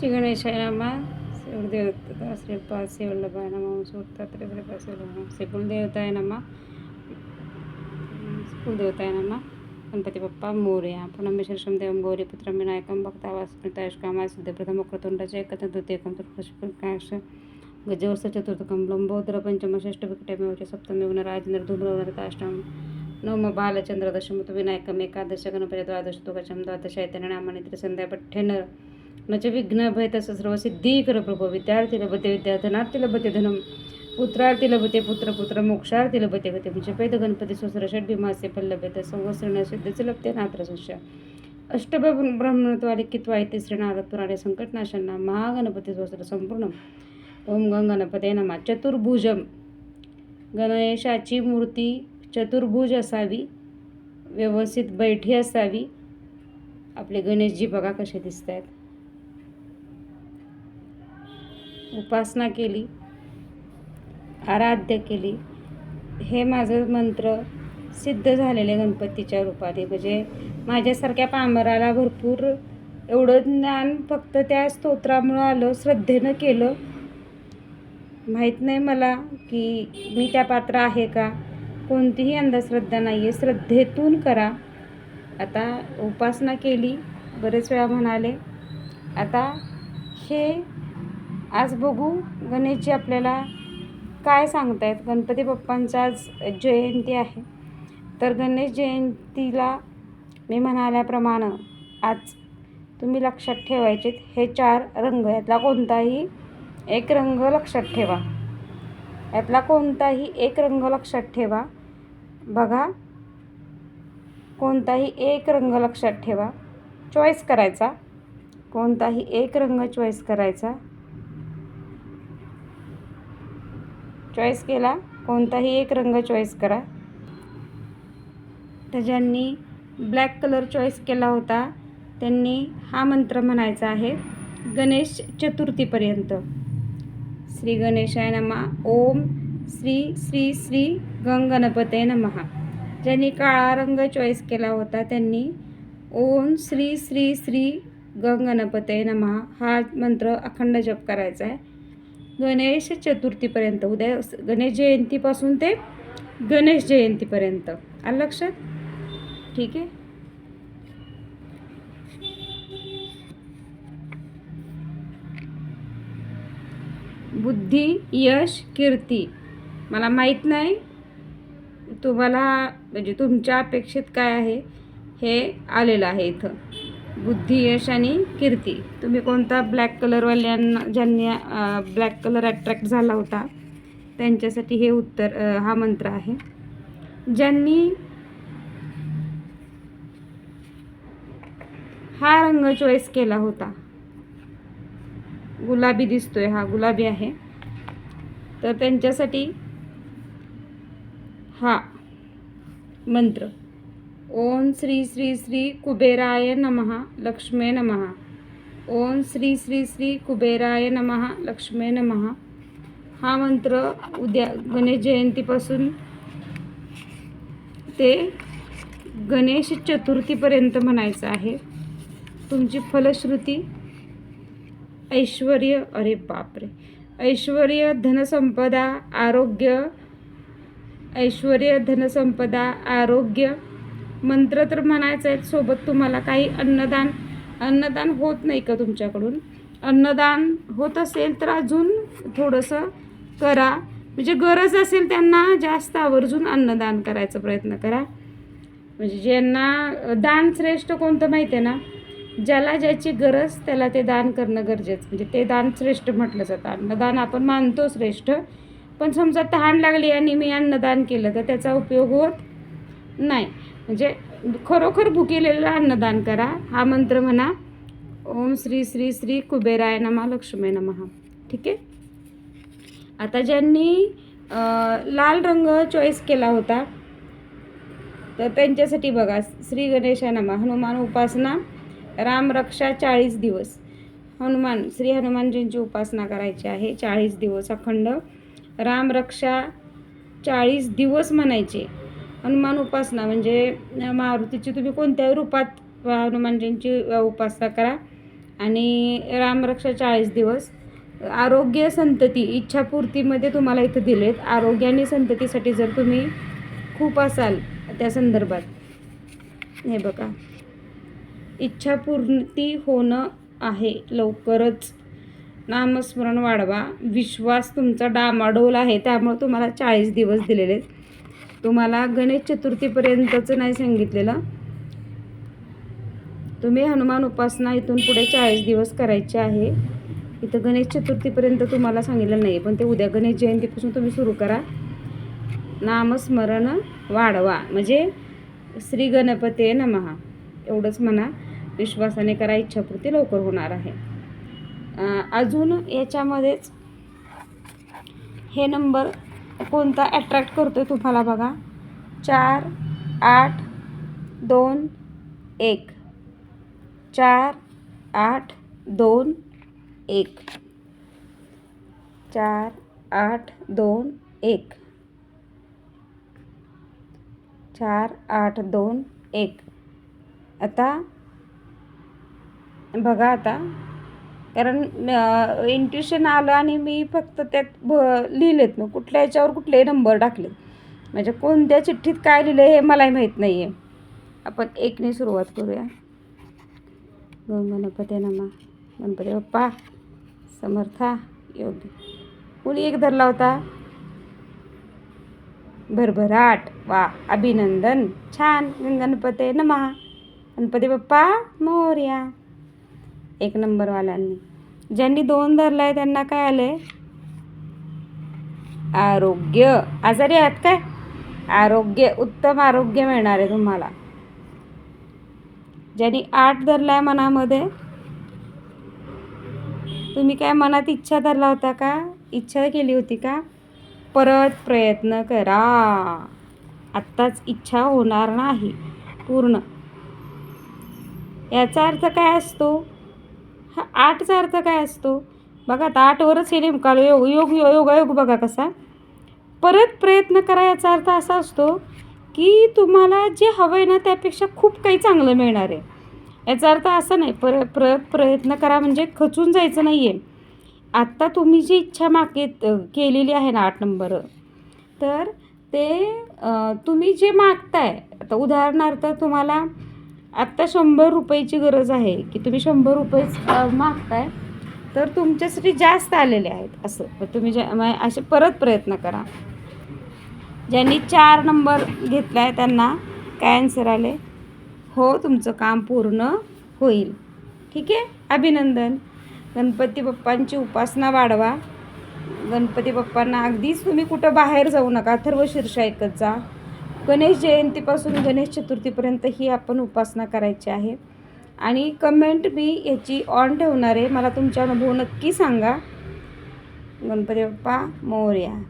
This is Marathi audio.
श्री गणेशाय नमा देवता श्रीपाद शिवल्लभाय नमः सूर्तात्रे श्री कुलदेवताय नमा कुलदेवताय नमा गणपती बाप्पा मोरया पुनमेश्वर देवं गौरीपुत्रं विनायकं भक्तावास्मितायुष्कामा सिद्धप्रथम क्रतुंडाचे एकत्र द्वितीयकं चतुर्दश गजवर्ष चतुर्थकं लंबोदर पंचम षष्ठ विकटमेवच सप्तमी गुण राजेंद्र धूम्रवनताष्टम नवम बालचंद्र दशमत विनायकम एकादश गणपती द्वादश तुकचम द्वादश ऐतनामानि त्रिसंध्या पठ्ठेनर न च विघ्नभय तसं सर्व सिद्धीकर प्रभो. विद्यार्थी लभते विद्यार्थनार्थी लभते धनम. पुत्रार्थी लभते पुत्र पुत्र मोक्षार्थी लभते गते पैद गणपती सुसर षड भीमासे पल्लभेत. संवत्सरण सिद्धच लभते नात्र शिष्य अष्टभ ब्रह्मत्वाले कित्वा इथे श्रीनारद पुराणे संकटनाशांना महागणपती स्वस्त्र संपूर्ण. ओम गंगणपते नमा. चतुर्भुजम. गणेशाची मूर्ती चतुर्भुज असावी. व्यवस्थित बैठी असावी. आपले गणेशजी बघा कसे दिसत आहेत उपासना केली आराध्य केली. हे माझं मंत्र सिद्ध झालेले गणपतीच्या रूपाने. म्हणजे माझ्यासारख्या पामराला भरपूर एवढं ज्ञान फक्त त्या स्तोत्रामुळं आलं श्रद्धेनं केलं. माहीत नाही मला की मी त्या पात्र आहे का? कोणतीही अंधश्रद्धा नाही आहे श्रद्धेतून करा. आता उपासना केली बरेच वेळा म्हणाले. आता हे आज बघू गणेशजी आपल्याला काय सांगतायत. गणपती बाप्पांचा आज जयंती आहे. तर गणेश जयंतीला मी म्हणाल्याप्रमाणे आज तुम्ही लक्षात ठेवायचे हे चार रंग यातला कोणताही एक रंग लक्षात ठेवा. यातला कोणताही एक रंग लक्षात ठेवा. बघा. कोणताही एक रंग लक्षात ठेवा. चॉईस करायचा. कोणताही एक रंग चॉईस करायचा. चॉईस केला. कोणताही एक रंग चॉईस करा. तर ज्यांनी ब्लॅक कलर चॉईस केला होता त्यांनी हा मंत्र म्हणायचा आहे गणेश चतुर्थीपर्यंत. श्री गणेशाय नमा. ओम श्री श्री श्री गंगणपते नमहा ज्यांनी काळा रंग चॉईस केला होता त्यांनी ओम श्री श्री श्री गंगणपते नमहा हा मंत्र अखंड जप करायचा आहे. गणेश चतुर्थीपर्यंत उद्या गणेश जयंतीपासून ते गणेश जयंतीपर्यंत. आलं लक्षात? ठीक आहे. बुद्धी यश कीर्ती. मला माहीत नाही. तुम्हाला म्हणजे तुमच्या अपेक्षित काय आहे? हे आलेलं आहे इथं. बुद्धी यश आणि कीर्ती. तुम्ही कोणता ब्लॅक कलरवाल्यांना ज्यांनी ब्लॅक कलर अट्रॅक्ट झाला होता त्यांच्यासाठी हे उत्तर हा मंत्र आहे. ज्यांनी हा रंग चॉईस केला होता गुलाबी दिसतोय हा गुलाबी आहे तर त्यांच्यासाठी हा मंत्र. ओम श्री श्री श्री कुबेराय नमः लक्ष्मे नमः. ओम श्री श्री श्री कुबेराय नमः लक्ष्मे नमः. हा मंत्र उद्या गणेश जयंतीपासून ते गणेश चतुर्थीपर्यंत म्हणायचं आहे. तुमची फलश्रुती ऐश्वर अरे बापरे. ऐश्वर धनसंपदा आरोग्य ऐश्वर धनसंपदा आरोग्य मंत्र तर म्हणायचं आहे सोबत तुम्हाला काही अन्नदान अन्नदान होत नाही का तुमच्याकडून? अन्नदान होत असेल तर अजून थोडंसं करा. म्हणजे गरज असेल त्यांना जास्त आवर्जून अन्नदान करायचा प्रयत्न करा. म्हणजे ज्यांना दान श्रेष्ठ कोणतं माहिती आहे ना? ज्याला ज्याची गरज त्याला ते दान करणं गरजेचं. म्हणजे ते दान श्रेष्ठ म्हटलं जातं. अन्नदान आपण मानतो श्रेष्ठ. पण समजा तहान लागली आणि मी अन्नदान केलं तर त्याचा उपयोग होत नाही. म्हणजे खरोखर भुकेलेलं अन्नदान करा. हा मंत्र म्हणा ओम श्री श्री श्री कुबेराय नमा लक्ष्मी नमहा ठीक आहे? आता ज्यांनी लाल रंग चॉईस केला होता तर त्यांच्यासाठी बघा श्री गणेशा नमा हनुमान उपासना रामरक्षा चाळीस दिवस. हनुमान श्री हनुमानजींची उपासना करायची आहे चाळीस दिवस अखंड. रामरक्षा चाळीस दिवस म्हणायचे. हनुमान उपासना म्हणजे मारुतीची तुम्ही कोणत्याही रूपात हनुमानजींची उपासना करा. आणि रामरक्षा चाळीस दिवस. आरोग्य संतती इच्छापूर्तीमध्ये तुम्हाला इथं दिलेत. आरोग्य आणि संततीसाठी जर तुम्ही खूप असाल त्या संदर्भात. हे बघा. इच्छापूर्ती होणं आहे लवकरच. नामस्मरण वाढवा. विश्वास तुमचा डामाडोल आहे त्यामुळे तुम्हाला चाळीस दिवस दिलेले आहेत तुम्हाला गणेश चतुर्थीपर्यंतचं नाही सांगितलेलं. तुम्ही हनुमान उपासना इथून पुढे चाळीस दिवस करायचे आहे. इथं गणेश चतुर्थीपर्यंत तुम्हाला सांगितलं नाही पण ते उद्या गणेश जयंतीपासून तुम्ही सुरू करा. नामस्मरण वाढवा म्हणजे श्री गणपते नमहा एवढंच म्हणा विश्वासाने करा इच्छापूर्ती लवकर होणार आहे. अजून याच्यामध्येच हे नंबर कोणता ॲट्रॅक्ट करतो आहे तुम्हाला बघा? चार आठ दोन एक. चार आठ दोन एक. चार आठ दोन एक. चार आठ दोन एक. आता बघा आता. कारण इंट्युशन आलं आणि मी फक्त त्यात ब लिहिलेत मग. कुठल्या याच्यावर कुठलेही नंबर टाकले म्हणजे कोणत्या चिठ्ठीत काय लिहिलं हे मलाही माहीत नाही आहे आपण एकने सुरुवात करूया. गंग गणपती नमा गणपती बाप्पा समर्था योग्य कुणी एक धरला होता? भरभराट. वा अभिनंदन. छान. गणपते नमा गणपती बाप्पा मोर्या. एक नंबरवाल्यांनी. ज्यांनी दोन धरलं आहे त्यांना काय आले आरोग्य. आजारी आहात काय? आरोग्य उत्तम आरोग्य मिळणार आहे तुम्हाला. ज्यांनी आठ धरला आहे मनामध्ये तुम्ही काय मनात इच्छा धरला होता का? इच्छा केली होती का? परत प्रयत्न करा. आत्ताच इच्छा होणार नाही पूर्ण. याचा अर्थ काय असतो? हा आठचा अर्थ काय असतो? बघा आता आठवरच हे नेमका योग योग योग योग बघा कसा. परत प्रयत्न करा याचा अर्थ असा असतो की तुम्हाला जे हवं आहे ना त्यापेक्षा खूप काही चांगलं मिळणार आहे. याचा अर्थ असा नाही पर परत प्रयत्न करा म्हणजे खचून जायचं नाही आहे आत्ता तुम्ही जी इच्छा मागे केलेली आहे ना आठ नंबर तर ते तुम्ही जे मागताय आता उदाहरणार्थ तुम्हाला आत्ता शंभर रुपयाची गरज आहे की तुम्ही शंभर रुपयेच मागताय तर तुमच्यासाठी जास्त आलेले आहेत असं. मग तुम्ही ज्या असे परत प्रयत्न करा. ज्यांनी चार नंबर घेतला आहे त्यांना काय आन्सर आले? हो तुमचं काम पूर्ण होईल. ठीक आहे? अभिनंदन. गणपती बाप्पांची उपासना वाढवा. गणपती बाप्पांना अगदीच तुम्ही कुठं बाहेर जाऊ नका. अथर्व शीर्ष ऐकत जा. गणेश जयंतीपासून गणेश चतुर्थीपर्यंत ही आपण उपासना करायची आहे. आणि कमेंट मी याची ऑन ठेवणार आहे. मला तुमचा अनुभव नक्की सांगा. गणपती बाप्पा मोर्या.